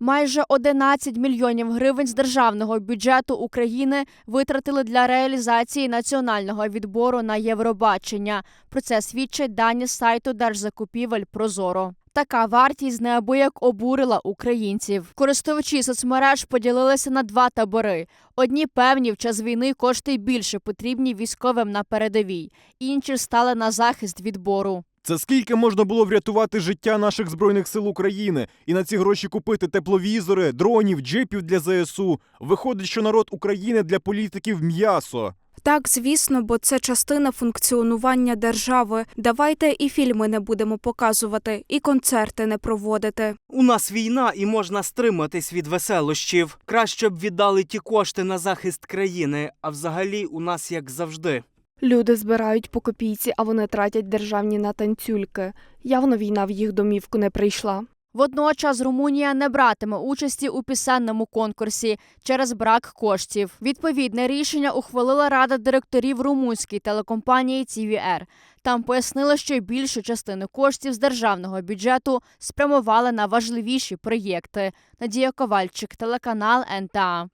Майже 11 мільйонів гривень з державного бюджету України витратили для реалізації національного відбору на Євробачення. Про це свідчать дані сайту держзакупівель Прозоро. Така вартість неабияк обурила українців. Користувачі соцмереж поділилися на два табори. Одні певні в час війни кошти більше потрібні військовим на передовій, інші стали на захист відбору. Це скільки можна було врятувати життя наших збройних сил України і на ці гроші купити тепловізори, дронів, джипів для ЗСУ. Виходить, що народ України для політиків м'ясо. Так, звісно, бо це частина функціонування держави. Давайте і фільми не будемо показувати, і концерти не проводити. У нас війна і можна стриматись від веселощів. Краще б віддали ті кошти на захист країни, а взагалі у нас як завжди. Люди збирають по копійці, а вони тратять державні на танцюльки. Явно війна в їх домівку не прийшла. Водночас Румунія не братиме участі у пісенному конкурсі через брак коштів. Відповідне рішення ухвалила рада директорів румунської телекомпанії TVR. Там пояснили, що більшу частину коштів з державного бюджету спрямували на важливіші проєкти. Надія Ковальчик, телеканал НТА.